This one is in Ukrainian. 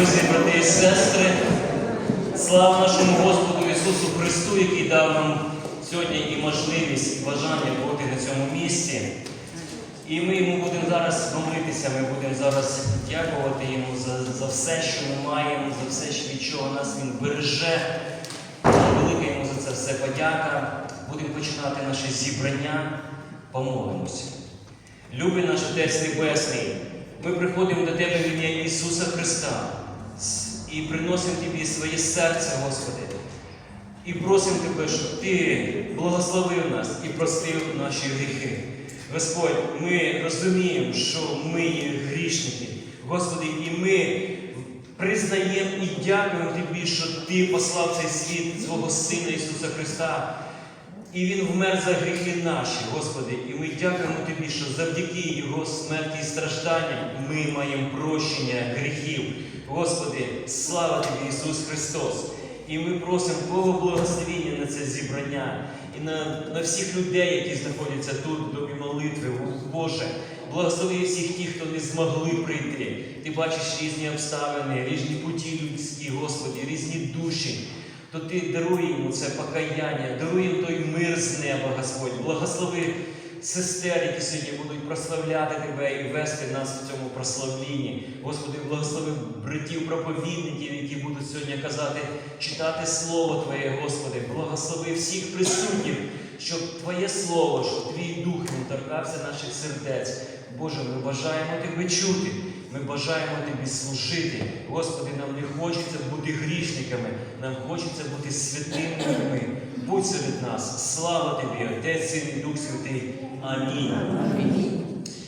друзі, брати і сестри, слава нашому Господу Ісусу Христу, який дав нам сьогодні і можливість, і бажання бути на цьому місці. І ми йому будемо зараз молитися, ми будемо зараз дякувати йому за, за все, що ми маємо, за все, від чого нас він береже. Велика йому за це все подяка. Будемо починати наше зібрання. Помолимося. Любий наш Отець Небесний, ми приходимо до Тебе в ім'я Ісуса Христа і приносимо Тобі своє серце, Господи. І просимо Тебе, щоб Ти благословив нас і простив наші гріхи. Господь, ми розуміємо, що ми є грішники. Господи, і ми признаємо і дякуємо Тобі, що Ти послав цей світ свого Сина Ісуса Христа. І Він вмер за гріхи наші, Господи, і ми дякуємо Тобі, що завдяки Його смерті і стражданням ми маємо прощення гріхів. Господи, слава Тобі, Ісус Христос! І ми просимо Бога благословення на це зібрання і на, на всіх людей, які знаходяться тут, в домі молитви, Боже. Благослови всіх тих, хто не змогли прийти. Ти бачиш різні обставини, різні путі людські, Господи, різні душі то ти даруй йому це покаяння, даруй їм той мир з неба, Господь. Благослови сестер, які сьогодні будуть прославляти Тебе і вести нас в цьому прославлінні. Господи, благослови братів, проповідників, які будуть сьогодні казати, читати Слово Твоє, Господи, благослови всіх присутніх, щоб Твоє Слово, щоб Твій Дух не торкався наших сердець. Боже, ми бажаємо Тебе чути. Ми бажаємо Тобі служити. Господи, нам не хочеться бути грішниками, нам хочеться бути святими людьми. Будь серед нас. Слава Тобі, Отець Син і Дух Святий. Амінь.